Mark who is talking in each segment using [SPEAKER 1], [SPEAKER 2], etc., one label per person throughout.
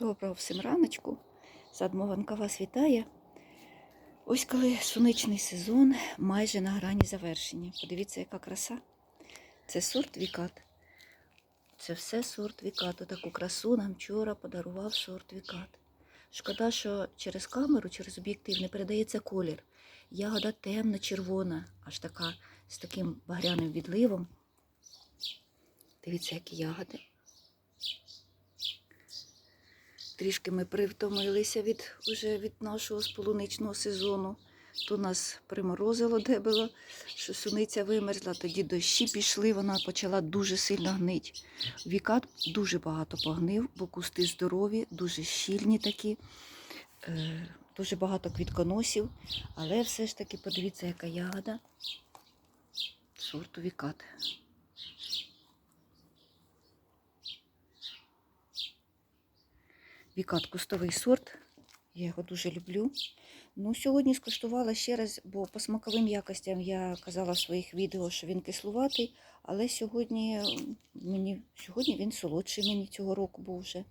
[SPEAKER 1] Доброго всім раночку. Садмованка вас вітає. Ось коли сонячний сезон майже на грані завершення. Подивіться, яка краса. Це сорт Вікат. Це все сорт Вікат. Таку красу нам вчора подарував сорт Вікат. Шкода, що через камеру, через об'єктив не передається колір. Ягода темно-червона, аж така з таким багряним відливом. Дивіться, які ягоди. Трішки ми привтомилися від, уже від нашого сполуничного сезону. То нас приморозило дебело, що суниця вимерзла, тоді дощі пішли, вона почала дуже сильно гнить. Вікат дуже багато погнив, бо кусти здорові, дуже щільні такі, е, дуже багато квітконосів. Але все ж таки подивіться, яка ягода сорту Вікат. Вікат кустовий сорт. Я його дуже люблю. Ну, сьогодні скуштувала ще раз, бо по смаковим якостям я казала в своїх відео, що він кислуватий, але сьогодні мені сьогодні він солодший мені цього року був вже.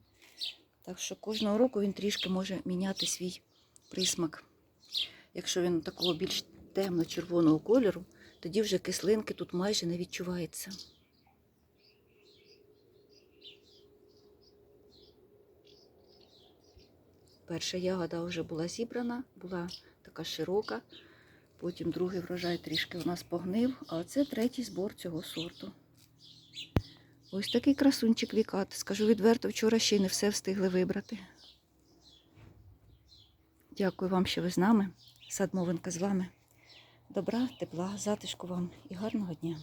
[SPEAKER 1] Так що кожного року він трішки може міняти свій присмак. Якщо він такого більш темно-червоного кольору, тоді вже кислинки тут майже не відчувається. Перша ягода вже була зібрана, була така широка. Потім другий врожай трішки у нас погнив, а це третій збор цього сорту. Ось такий красунчик вікат. Скажу відверто, вчора ще й не все встигли вибрати. Дякую вам, що ви з нами. Садмовинка з вами. Добра, тепла, затишку вам і гарного дня.